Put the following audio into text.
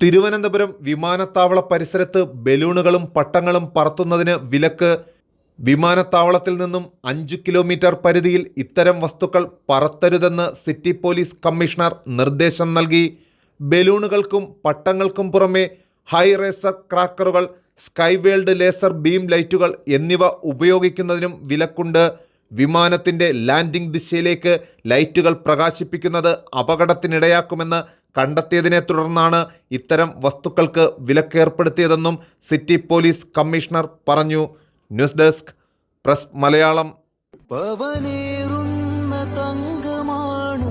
തിരുവനന്തപുരം വിമാനത്താവള പരിസരത്ത് ബലൂണുകളും പട്ടങ്ങളും പറത്തുന്നതിന് വിലക്ക് വിമാനത്താവളത്തിൽ നിന്നും അഞ്ച് കിലോമീറ്റർ പരിധിയിൽ ഇത്തരം വസ്തുക്കൾ പറത്തരുതെന്ന് സിറ്റി പോലീസ് കമ്മീഷണർ നിർദ്ദേശം നൽകി. ബലൂണുകൾക്കും പട്ടങ്ങൾക്കും പുറമെ ഹൈ റേസർ ക്രാക്കറുകൾ സ്കൈവേൾഡ് ലേസർ ബീം ലൈറ്റുകൾ എന്നിവ ഉപയോഗിക്കുന്നതിനും വിലക്കുണ്ട്. വിമാനത്തിന്റെ ലാൻഡിംഗ് ദിശയിലേക്ക് ലൈറ്റുകൾ പ്രകാശിപ്പിക്കുന്നത് അപകടത്തിനിടയാക്കുമെന്ന് കണ്ടെത്തിയതിനെ തുടർന്നാണ് ഇത്തരം വസ്തുക്കൾക്ക് വിലക്കേർപ്പെടുത്തിയതെന്നും സിറ്റി പോലീസ് കമ്മീഷണർ പറഞ്ഞു. News desk press Malayalam. പവനേറുന്ന തങ്കമാണു